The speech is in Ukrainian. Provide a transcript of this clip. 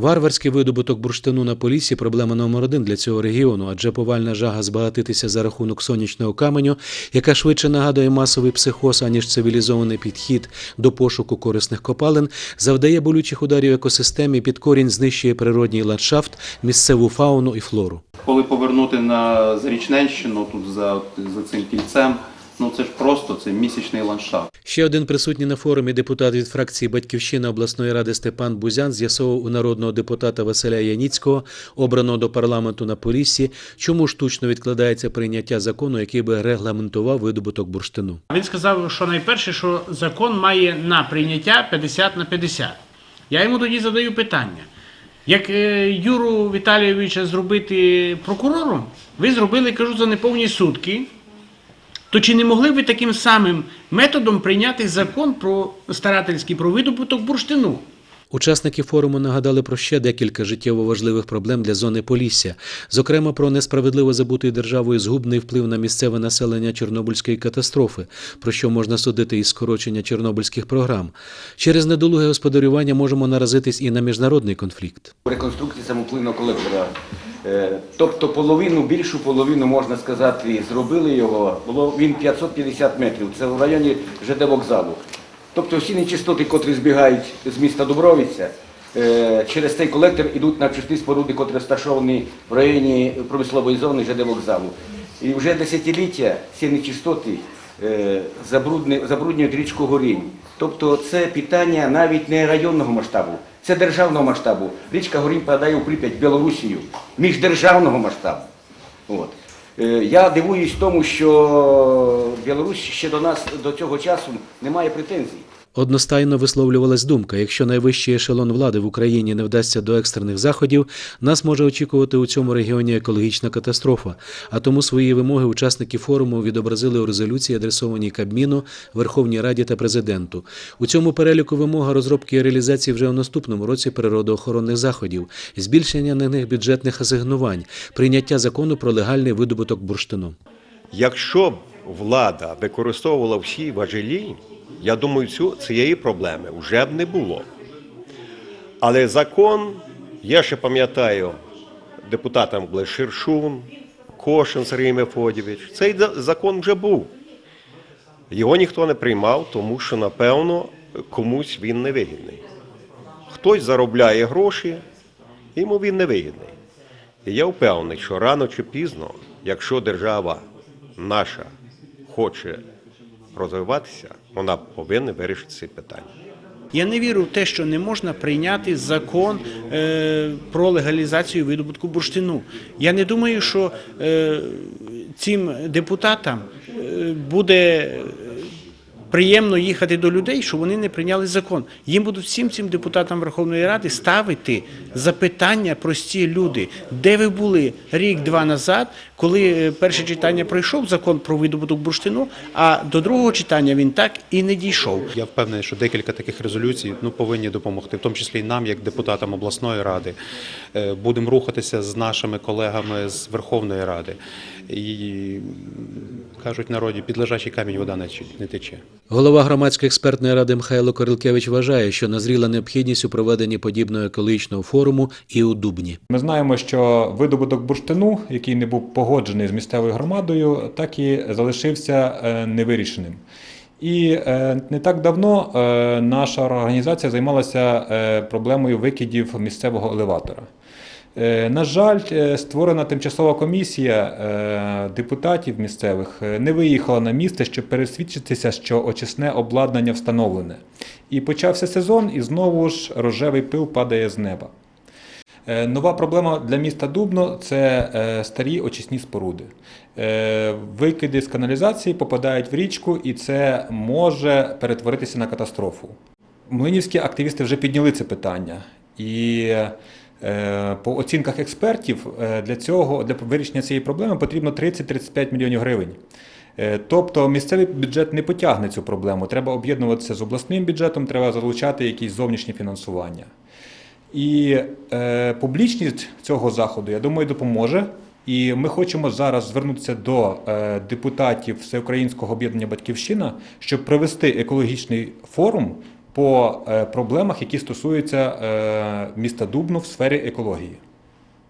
Варварський видобуток бурштину на Поліссі – проблема номер один для цього регіону, адже повальна жага збагатитися за рахунок сонячного каменю, яка швидше нагадує масовий психоз, аніж цивілізований підхід до пошуку корисних копалин, завдає болючих ударів екосистемі, під корінь знищує природній ландшафт, місцеву фауну і флору. Коли повернути на Зарічненщину, тут за, за цим кільцем, ну це ж просто це місячний ландшафт. Ще один присутній на форумі депутат від фракції Батьківщина обласної ради Степан Бузян з'ясовував у народного депутата Василя Яніцького, обраного до парламенту на Поліссі, чому штучно відкладається прийняття закону, який би регламентував видобуток бурштину. Він сказав, що найперше, що закон має на прийняття 50 на 50. Я йому тоді задаю питання. Як е, Юру Віталійовича зробити прокурором, ви зробили, кажу, за неповні сутки, то чи не могли ви таким самим методом прийняти закон про старательський про видобуток бурштину? Учасники форуму нагадали про ще декілька життєво важливих проблем для зони Полісся, зокрема про несправедливо забутий державою згубний вплив на місцеве населення Чорнобильської катастрофи, про що можна судити із скорочення чорнобильських програм. Через недолуге господарювання можемо наразитись і на міжнародний конфлікт. реконструкції самопливного колектора. Е, Тобто половину, більшу половину, можна сказати, зробили його, було він 550 метрів, це в районі ЖД вокзалу. Тобто всі нечистоти, котрі збігають з міста Дубровиця, е, через цей колектор йдуть на очисні споруди, котрі розташовані в районі промислової зони ЖД вокзалу. І вже десятиліття ці нечистоти е, забруднюють річку Горінь. Тобто це питання навіть не районного масштабу, це державного масштабу. Річка Горінь падає у Прип'ять, Білорусію, міждержавного масштабу. От. Е, Я дивуюсь тому, що Білорусь ще до нас до цього часу не має претензій. Одностайно висловлювалась думка, якщо найвищий ешелон влади в Україні не вдасться до екстрених заходів, нас може очікувати у цьому регіоні екологічна катастрофа. А тому свої вимоги учасники форуму відобразили у резолюції, адресованій Кабміну, Верховній Раді та президенту. У цьому переліку вимога розробки і реалізації вже у наступному році природоохоронних заходів, збільшення на них бюджетних асигнувань, прийняття закону про легальний видобуток бурштину. Якщо влада використовувала всі важелі, я думаю, цю, цієї проблеми вже б не було. Але закон, я ще пам'ятаю, депутатам були Ширшун, Кошин Сергій Мефодійович. Цей закон вже був. Його ніхто не приймав, тому що, напевно, комусь він не вигідний. Хтось заробляє гроші, йому він не вигідний. І я впевнений, що рано чи пізно, якщо держава наша хоче розвиватися, вона повинна вирішити ці питання. Я не вірю в те, що не можна прийняти закон е, про легалізацію видобутку бурштину. Я не думаю, що е, цим депутатам е, буде приємно їхати до людей, що вони не прийняли закон. Їм будуть всім цим депутатам Верховної Ради ставити запитання прості люди, де ви були рік-два назад, коли е, перше читання пройшов закон про видобуток бурштину, а до другого читання він так і не дійшов. Я впевнений, що декілька таких резолюцій ну повинні допомогти, в тому числі і нам, як депутатам обласної ради. Е, Будемо рухатися з нашими колегами з Верховної Ради. І кажуть народі, під лежачий камінь вода не тече. Голова громадської експертної ради Михайло Корилкевич вважає, що назріла необхідність у проведенні подібного екологічного форуму і у Дубні. Ми знаємо, що видобуток бурштину, який не був погоджений з місцевою громадою, так і залишився е, невирішеним. І е, не так давно е, наша організація займалася проблемою викидів місцевого елеватора. Е, На жаль, е, створена тимчасова комісія е, депутатів місцевих не виїхала на місце, щоб пересвідчитися, що очисне обладнання встановлене. І почався сезон, і знову ж рожевий пил падає з неба. Нова проблема для міста Дубно це старі очисні споруди. Викиди з каналізації попадають в річку, і це може перетворитися на катастрофу. Млинівські активісти вже підняли це питання. І по оцінках експертів е, для цього для вирішення цієї проблеми потрібно 30-35 мільйонів гривень. Е, Тобто місцевий бюджет не потягне цю проблему. Треба об'єднуватися з обласним бюджетом, треба залучати якісь зовнішні фінансування. І е, публічність цього заходу, я думаю, допоможе. І ми хочемо зараз звернутися до е, депутатів Всеукраїнського об'єднання Батьківщина, щоб провести екологічний форум по е, проблемах, які стосуються е, міста Дубно в сфері екології.